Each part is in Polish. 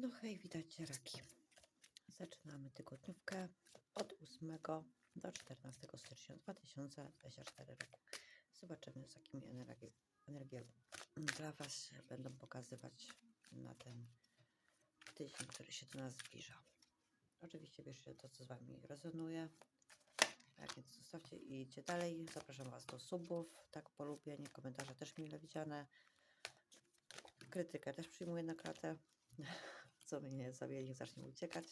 No hej, witajcie raki. Zaczynamy tygodniówkę od 8 do 14 stycznia 2024 roku. Zobaczymy, z jakimi energii, energią dla Was będą pokazywać na ten tydzień, który się do nas zbliża. Oczywiście bierzcie to, co z Wami rezonuje. Tak więc zostawcie i idźcie dalej. Zapraszam Was do subów, tak polubienie, komentarze też mile widziane. Krytykę też przyjmuję na klatę. Co mnie nie zabije, niech zacznie uciekać.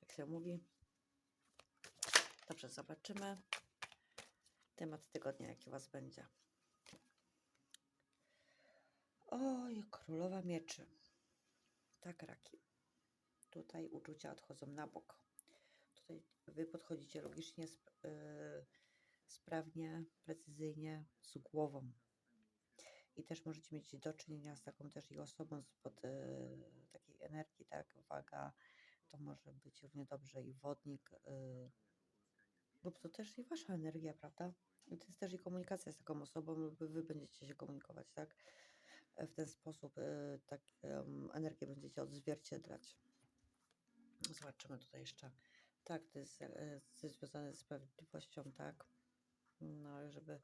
Tak się mówi. Dobrze, zobaczymy. Temat tygodnia, jaki u Was będzie. Oj, królowa mieczy. Tak, raki. Tutaj uczucia odchodzą na bok. Tutaj Wy podchodzicie logicznie, sp yy, sprawnie, precyzyjnie, z głową. I też możecie mieć do czynienia z taką też i osobą spod yy, takiej energii, tak, waga, to może być równie dobrze i wodnik, yy, lub to też i wasza energia, prawda? I to jest też i komunikacja z taką osobą, lub wy będziecie się komunikować, tak? E, W ten sposób yy, tak, ym, energię będziecie odzwierciedlać. Zobaczymy tutaj jeszcze. Tak, to jest, e, to jest związane ze sprawiedliwością, tak? No, żeby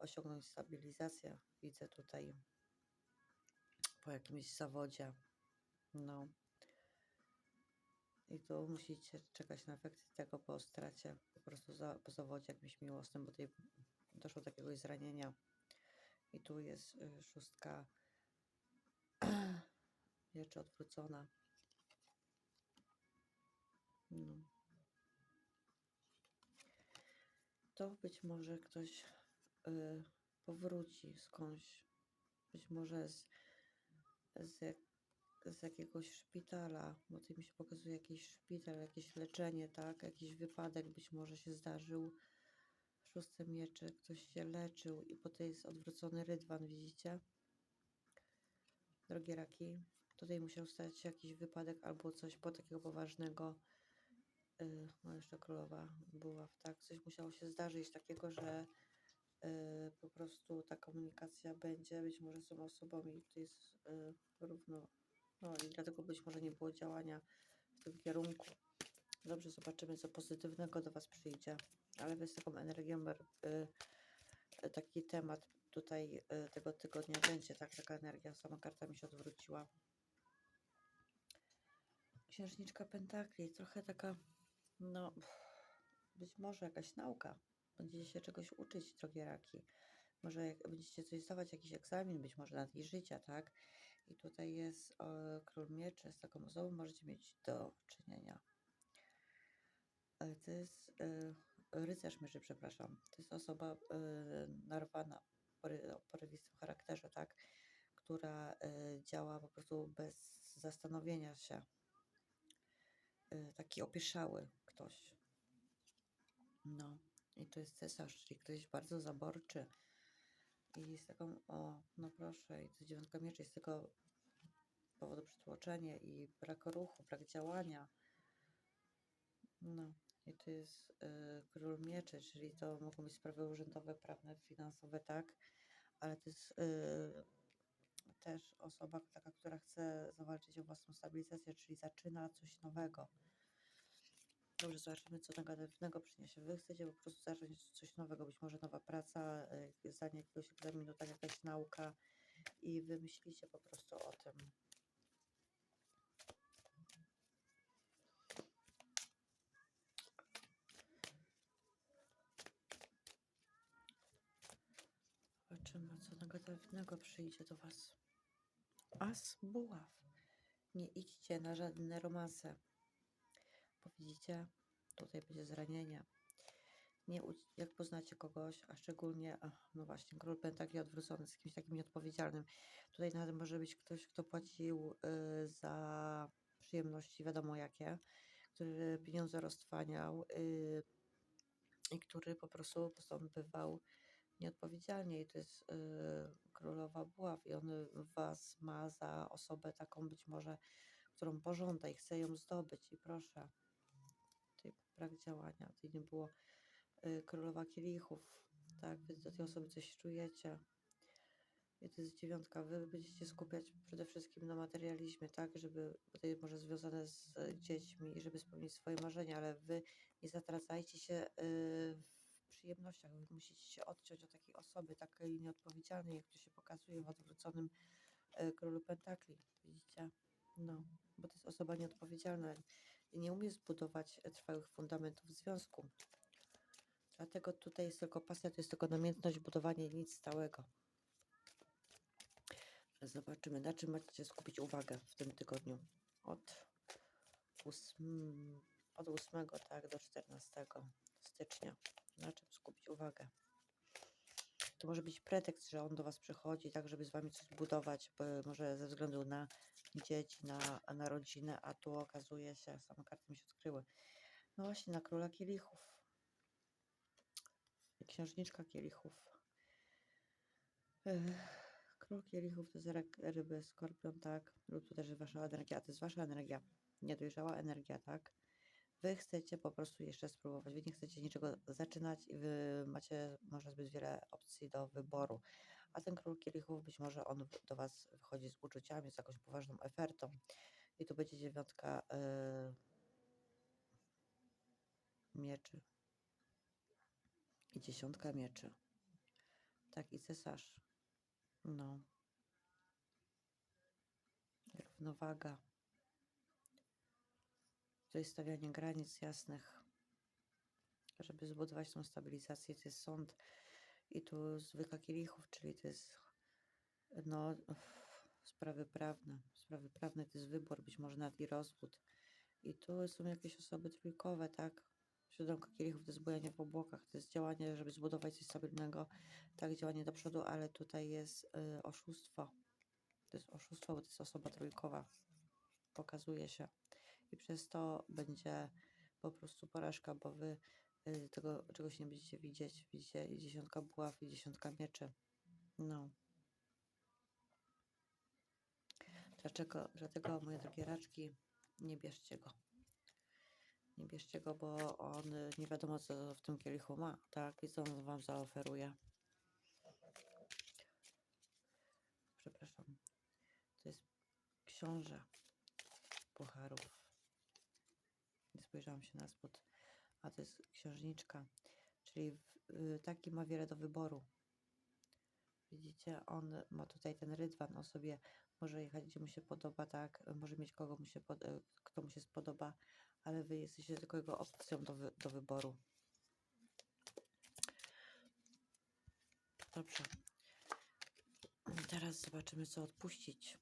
osiągnąć stabilizację, widzę tutaj po jakimś zawodzie. No. I tu musicie czekać na efekty tego po stracie, po prostu za, po zawodzie jakimś miłosnym, bo tutaj doszło do jakiegoś zranienia. I tu jest y, szóstka jeszcze odwrócona. No. To być może ktoś y, powróci skądś, być może z, z, z jakiegoś szpitala, bo tutaj mi się pokazuje jakiś szpital, jakieś leczenie, tak, jakiś wypadek być może się zdarzył. Szóste miecze, ktoś się leczył i potem jest odwrócony rydwan, widzicie? Drogie raki, tutaj musiał stać się jakiś wypadek albo coś po takiego poważnego. y, No jeszcze królowa była tak, coś musiało się zdarzyć takiego, że y, po prostu ta komunikacja będzie być może z tą osobą i to jest y, równo. No i dlatego być może nie było działania w tym kierunku. Dobrze, zobaczymy, co pozytywnego do Was przyjdzie. Ale wy z taką energią, y, taki temat tutaj tego tygodnia będzie, tak? Taka energia, sama karta mi się odwróciła. Księżniczka Pentakli, trochę taka, no, być może jakaś nauka. Będziecie się czegoś uczyć, drogie raki. Może jak będziecie coś zdawać, jakiś egzamin, być może na tej życia, tak? I tutaj jest e, król mieczy, z taką osobą możecie mieć do czynienia. To jest e, rycerz mieczy, przepraszam. To jest osoba e, narwana, o porywistym charakterze, tak? Która e, działa po prostu bez zastanowienia się. E, taki opieszały ktoś. No, i to jest cesarz, czyli ktoś bardzo zaborczy. I z taką, o, no proszę, i to dziewiątka mieczy, z tego powodu przytłoczenie i brak ruchu, brak działania. No, i to jest y, król mieczy, czyli to mogą być sprawy urzędowe, prawne, finansowe, tak, ale to jest y, też osoba taka, która chce zawalczyć o własną stabilizację, czyli zaczyna coś nowego. Dobrze, zobaczymy, co negatywnego przyniesie. Wy chcecie po prostu zacząć coś nowego, być może nowa praca, y, zdanie jakiegoś egzaminu, tak jakaś nauka i wy myślicie po prostu o tym. Zobaczymy, co negatywnego przyjdzie do was. As buław. Nie idźcie na żadne romanse. Widzicie, tutaj będzie zranienie. Nie, jak poznacie kogoś, a szczególnie, no właśnie, król pentakli odwrócony z kimś takim nieodpowiedzialnym. Tutaj nawet może być ktoś, kto płacił y, za przyjemności, wiadomo jakie, który pieniądze roztwaniał y, i który po prostu postępował nieodpowiedzialnie. I to jest y, królowa buław i on was ma za osobę taką być może, którą pożąda i chce ją zdobyć. I proszę, brak działania, tutaj nie było y, królowa kielichów, tak, wy do tej osoby coś czujecie. I to jest dziewiątka. Wy będziecie skupiać przede wszystkim na materializmie, tak? Żeby, bo to jest może związane z dziećmi, żeby spełnić swoje marzenia, ale wy nie zatracajcie się y, w przyjemnościach. Wy musicie się odciąć od takiej osoby, takiej nieodpowiedzialnej, jak to się pokazuje w odwróconym y, królu pentakli. Widzicie? No, bo to jest osoba nieodpowiedzialna i nie umie zbudować e, trwałych fundamentów związku. Dlatego tutaj jest tylko pasja, to jest tylko namiętność, budowanie nic stałego. Zobaczymy, na czym macie skupić uwagę w tym tygodniu. Od 8, od 8 tak, do 14 stycznia. Na czym skupić uwagę. To może być pretekst, że on do Was przychodzi, tak, żeby z Wami coś budować, bo może ze względu na dzieci, na, na rodzinę, a tu okazuje się, same karty mi się odkryły, no właśnie na króla kielichów. Księżniczka kielichów. Król kielichów to jest ryby, skorpion, tak? Lub to też wasza energia, to jest wasza energia, niedojrzała energia, tak? Wy chcecie po prostu jeszcze spróbować, wy nie chcecie niczego zaczynać i wy macie może zbyt wiele opcji do wyboru. A ten król kielichów być może on do was wychodzi z uczuciami, z jakąś poważną ofertą. I tu będzie dziewiątka yy, mieczy. I dziesiątka mieczy. Tak, i cesarz. No. Równowaga. Jest stawianie granic jasnych, żeby zbudować tą stabilizację. To jest sąd. I tu zwykła kielichów, czyli to jest no, sprawy prawne. Sprawy prawne to jest wybór, być może nawet i rozwód. I tu są jakieś osoby trójkowe, tak? Siódemka kielichów to jest bujanie w obłokach, to jest działanie, żeby zbudować coś stabilnego, tak, działanie do przodu, ale tutaj jest y, oszustwo. To jest oszustwo, bo to jest osoba trójkowa. Pokazuje się. I przez to będzie po prostu porażka, bo wy y, tego czegoś nie będziecie widzieć. Widzicie i dziesiątka buław, i dziesiątka mieczy. No. Dlaczego, dlatego, moje drogie raczki, nie bierzcie go. Nie bierzcie go, bo on y, nie wiadomo, co w tym kielichu ma, tak? I co on wam zaoferuje. Przepraszam. To jest książę pucharów. Spojrzałam się na spód. A to jest księżniczka. Czyli y, taki ma wiele do wyboru. Widzicie, on ma tutaj ten rydwan o sobie, może jechać gdzie mu się podoba, tak, może mieć kogo mu się y, kto mu się spodoba, ale wy jesteście tylko jego opcją do, wy, do wyboru. Dobrze. Teraz zobaczymy, co odpuścić.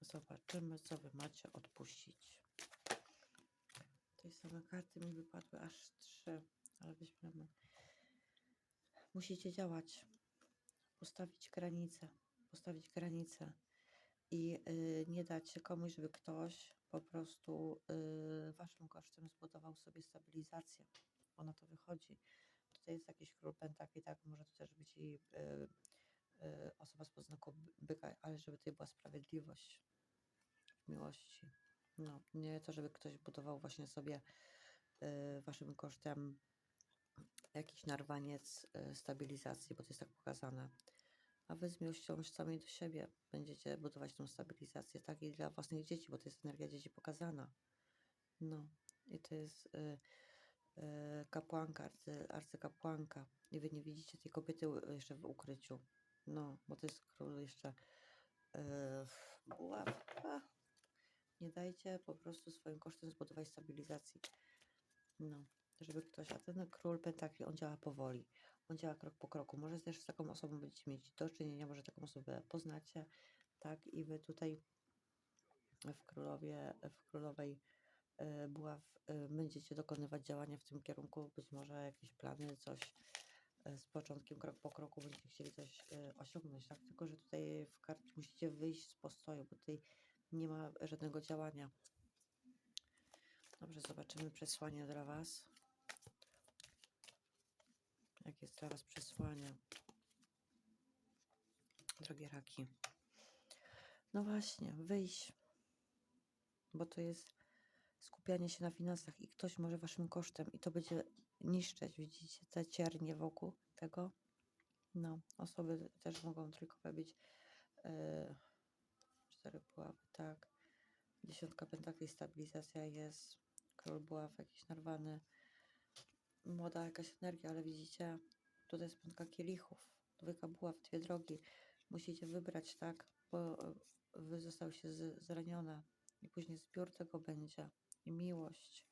Zobaczymy, co wy macie odpuścić. Tej same karty mi wypadły aż trzy, ale weźmiemy. Musicie działać, postawić granice, postawić granice i y, nie dać się komuś, żeby ktoś po prostu y, waszym kosztem zbudował sobie stabilizację. Bo na to wychodzi. Tutaj jest jakiś król pentakli, tak, może to też być i y, y, osoba z podznaku by- byka, ale żeby tutaj była sprawiedliwość w miłości. No, nie to, żeby ktoś budował właśnie sobie y, waszym kosztem jakiś narwaniec y, stabilizacji, bo to jest tak pokazane. A wy z miłością sami do siebie będziecie budować tą stabilizację, tak? I dla własnych dzieci, bo to jest energia dzieci pokazana. No, i to jest y, y, kapłanka, arcy, arcykapłanka. I wy nie widzicie tej kobiety jeszcze w ukryciu. No, bo to jest król jeszcze y, buławka. Nie dajcie po prostu swoim kosztem zbudować stabilizacji. No, żeby ktoś, a ten król pentakli, on działa powoli, on działa krok po kroku. Może też z taką osobą będziecie mieć do czynienia, może taką osobę poznacie, tak, i wy tutaj w królowie, w królowej y, buław y, będziecie dokonywać działania w tym kierunku, być może jakieś plany, coś y, z początkiem, krok po kroku będziecie chcieli coś osiągnąć, tak, tylko że tutaj w karcie musicie wyjść z postoju, bo tutaj nie ma żadnego działania. Dobrze, zobaczymy przesłanie dla Was. Jakie jest dla Was przesłanie? Drogie raki. No właśnie, wyjść. Bo to jest skupianie się na finansach i ktoś może Waszym kosztem i to będzie niszczyć. Widzicie te ciernie wokół tego? No, osoby też mogą trójkowe być. Yy, buławy, tak. Dziesiątka pentakli, stabilizacja jest. Król buław jakiś narwany. Młoda jakaś energia, ale widzicie, tutaj jest piątka kielichów. Dwójka buław, dwie drogi. Musicie wybrać, tak, bo e, wy zostały się zranione. I później zbiór tego będzie. I miłość.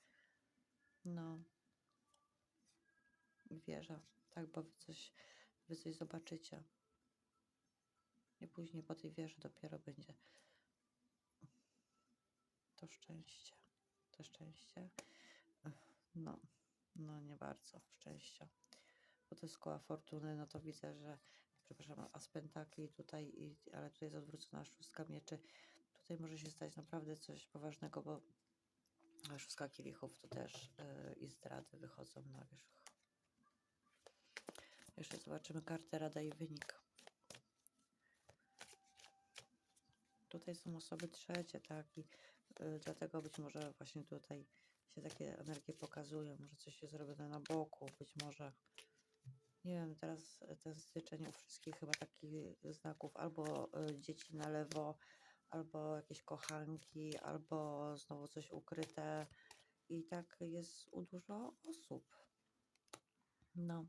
No. Wierzę, tak, bo wy coś, wy coś zobaczycie. I później po tej wieży dopiero będzie to szczęście. To szczęście. No, no nie bardzo szczęścia. Bo to jest koła fortuny, no to widzę, że przepraszam, as pentakli tutaj, i, ale tutaj jest odwrócona szóstka mieczy. Tutaj może się stać naprawdę coś poważnego, bo szóstka kielichów to też yy, i zdrady wychodzą na wierzch. Jeszcze zobaczymy kartę rada i wynik. Tutaj są osoby trzecie, tak, i dlatego być może właśnie tutaj się takie energie pokazują, może coś jest zrobione na boku, być może, nie wiem, teraz y, ten styczeń u wszystkich chyba takich znaków, albo y, dzieci na lewo, albo jakieś kochanki, albo znowu coś ukryte i tak jest u dużo osób. No,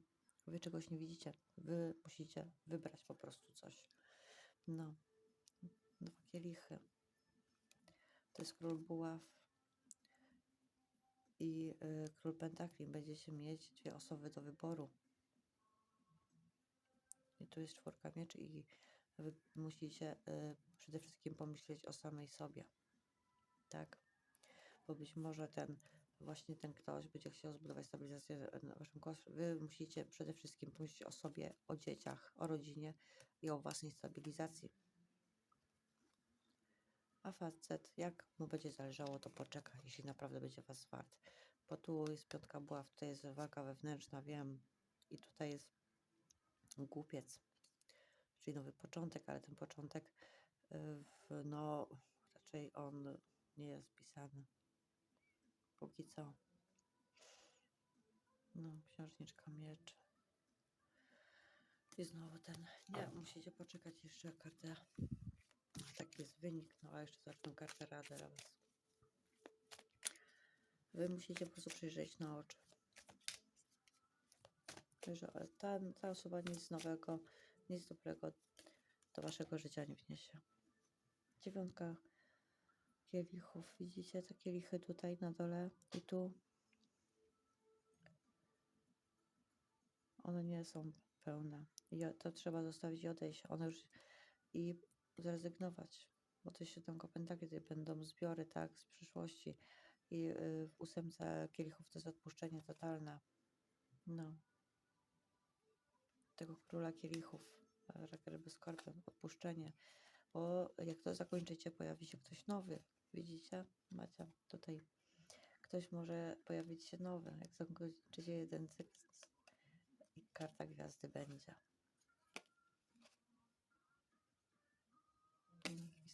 wy czegoś nie widzicie, wy musicie wybrać po prostu coś. No dwa kielichy. To jest król buław i y, król pentakli. Będziecie mieć dwie osoby do wyboru. I tu jest czwórka mieczy i wy musicie y, przede wszystkim pomyśleć o samej sobie. Tak? Bo być może ten właśnie ten ktoś będzie chciał zbudować stabilizację na waszym koszcie. Wy musicie przede wszystkim pomyśleć o sobie, o dzieciach, o rodzinie i o własnej stabilizacji. A facet, jak mu będzie zależało, to poczeka, jeśli naprawdę będzie was wart. Bo tu jest piątka buław, tutaj jest walka wewnętrzna, wiem. I tutaj jest głupiec, czyli nowy początek, ale ten początek, no raczej on nie jest pisany. Póki co. No, księżniczka mieczy. I znowu ten, nie, musicie poczekać jeszcze kartę Taki jest wynik, no a jeszcze zacznę kartę radę raz. Wy musicie po prostu przyjrzeć na oczy. Że ta, ta osoba nic nowego, nic dobrego do waszego życia nie wniesie. Dziewiątka kielichów. Widzicie te kielichy tutaj na dole i tu? One nie są pełne. I to trzeba zostawić i odejść. One już i zrezygnować, bo to siódemka pentakli tutaj będą zbiory, tak, z przyszłości i y, w ósemce kielichów to jest odpuszczenie totalne. No. Tego króla kielichów, ryby skorpion, odpuszczenie, bo jak to zakończycie, pojawi się ktoś nowy. Widzicie? Macie tutaj ktoś może pojawić się nowy, jak zakończycie jeden cykl i karta gwiazdy będzie.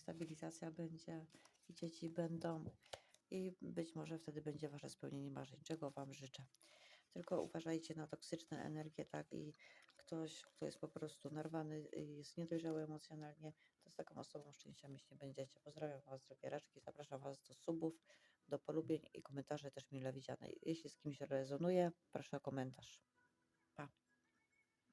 Stabilizacja będzie i dzieci będą i być może wtedy będzie Wasze spełnienie marzeń, czego Wam życzę. Tylko uważajcie na toksyczne energie, tak, i ktoś, kto jest po prostu narwany jest niedojrzały emocjonalnie, to z taką osobą szczęścia nie będziecie. Pozdrawiam Was, drogie raczki, zapraszam Was do subów, do polubień i komentarzy też mile widziane. Jeśli z kimś rezonuje, proszę o komentarz.